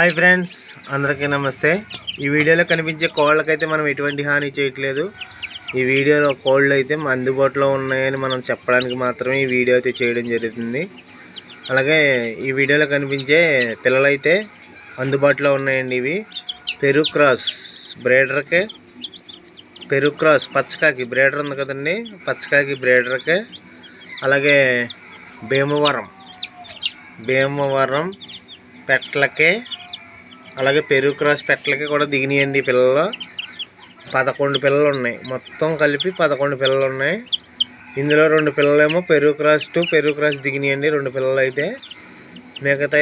Hi friends అందరికీ నమస్తే. ఈ వీడియోలో కనిపించే కోళ్ళకైతే మనం ఎటువంటి హాని చేయట్లేదు. ఈ వీడియోలో కోళ్ళు అయితే అందుబాటులో ఉన్నాయని మనం చెప్పడానికి మాత్రమే ఈ వీడియో అయితే చేయడం జరుగుతుంది. అలాగే ఈ వీడియోలో కనిపించే పిల్లలైతే అందుబాటులో ఉన్నాయండి ఇవి. పెరు క్రాస్ బ్రేడర్కే పెరు క్రాస్ పచ్చకాకి బ్రేడర్ ఉంది కదండి పచ్చకాకి బ్రేడర్కే అలాగే భీమవరం భీమవరం పెట్లకే అలాగే పెరుగు క్రాస్ పెట్టలకి కూడా దిగినాయండి పిల్లలు. పదకొండు పిల్లలు ఉన్నాయి. మొత్తం కలిపి పదకొండు పిల్లలు ఉన్నాయి. ఇందులో రెండు పిల్లలేమో Peru cross to Peru cross దిగినాయండి. రెండు పిల్లలు అయితే మిగతా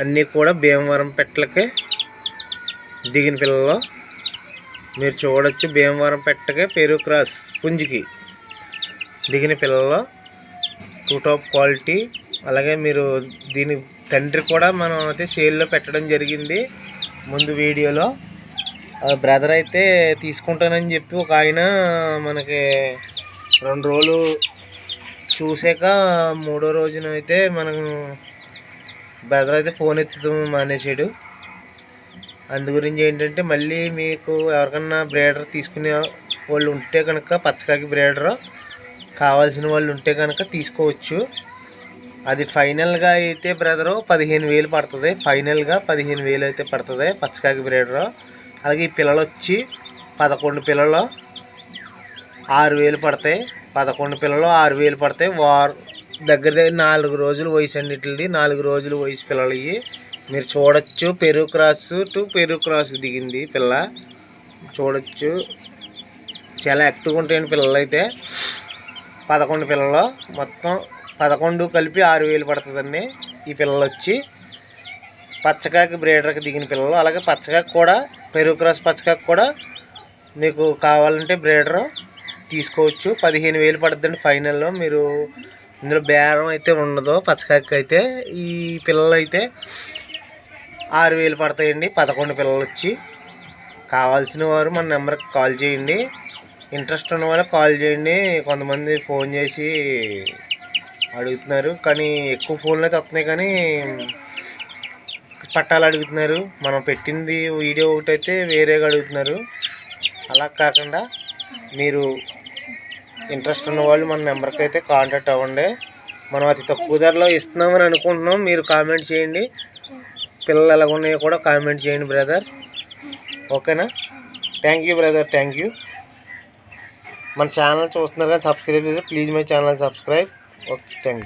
అన్నీ కూడా భీమవరం పెట్టలకే దిగిన పిల్లలు. మీరు చూడొచ్చు భీమవరం పెట్టకే పెరుగు క్రాస్ పుంజికి దిగిన పిల్లలు. Too top quality. అలాగే మీరు దీని తండ్రి కూడా మనం అయితే సేల్లో పెట్టడం జరిగింది. ముందు వీడియోలో. బ్రదర్ అయితే తీసుకుంటానని చెప్పి ఒక ఆయన మనకి రెండు రోజులు చూసాక మూడో రోజున అయితే మనం బ్రదర్ అయితే ఫోన్ ఎత్తుతాం మానేసాడు. అందు గురించి ఏంటంటే మళ్ళీ మీకు ఎవరికన్నా బ్రేడర్ తీసుకునే వాళ్ళు ఉంటే కనుక పచ్చకాకి బ్రేడర్ కావాల్సిన వాళ్ళు ఉంటే కనుక తీసుకోవచ్చు. అది ఫైనల్గా అయితే బ్రదరు పదిహేను వేలు పడుతుంది. ఫైనల్గా పదిహేను వేలు అయితే పడుతుంది పచ్చకాకి బ్రేడరు అలాగే ఈ పిల్లలు వచ్చి పదకొండు పిల్లలు ఆరు వేలు పడతాయి. పదకొండు పిల్లలు ఆరు వేలు పడతాయి. వారు దగ్గర దగ్గర నాలుగు రోజులు వయసు అన్నిటిది నాలుగు రోజులు వయసు పిల్లలు ఇవి మీరు చూడొచ్చు పెరుగు క్రాస్ టు పెరుగు క్రాస్ దిగింది పిల్ల. చూడొచ్చు. చాలా యాక్టివ్గా ఉంటాయండి పిల్లలు అయితే పదకొండు పిల్లలు మొత్తం పదకొండు కలిపి ఆరు వేలు పడుతుందండి ఈ పిల్లలు వచ్చి పచ్చకాకి బ్రేడర్కి దిగిన పిల్లలు అలాగే పచ్చకాకి కూడా పెరుగు క్రాస్ పచ్చకాకి కూడా మీకు కావాలంటే బ్రేడర్ తీసుకోవచ్చు. పదిహేను వేలు పడుతుందండి ఫైనల్లో. మీరు ఇందులో బేరం అయితే ఉండదు పచ్చకాకి అయితే ఈ పిల్లలు అయితే ఆరు వేలు పడతాయండి పదకొండు పిల్లలు వచ్చి కావాల్సిన వారు మన నెంబర్కి కాల్ చేయండి. ఇంట్రెస్ట్ ఉన్న వాళ్ళకి కాల్ చేయండి. కొంతమంది ఫోన్ చేసి అడుగుతున్నారు. కానీ ఎక్కువ ఫోన్లు అయితే వస్తున్నాయి కానీ పట్టాలు అడుగుతున్నారు. మనం పెట్టింది వీడియో ఒకటి అయితే వేరేగా అడుగుతున్నారు. అలా కాకుండా మీరు ఇంట్రెస్ట్ ఉన్న వాళ్ళు మన నెంబర్కి అయితే కాంటాక్ట్ అవ్వండి. మనం అతి తక్కువ ధరలో ఇస్తున్నామని అనుకుంటున్నాం. మీరు కామెంట్ చేయండి. పిల్లలు ఎలా ఉన్నాయో కూడా కామెంట్ చేయండి బ్రదర్. ఓకేనా? Thank you brother thank you మన ఛానల్ చూస్తున్నారు కానీ సబ్స్క్రైబ్ చేసి please my channel subscribe. Okay thank you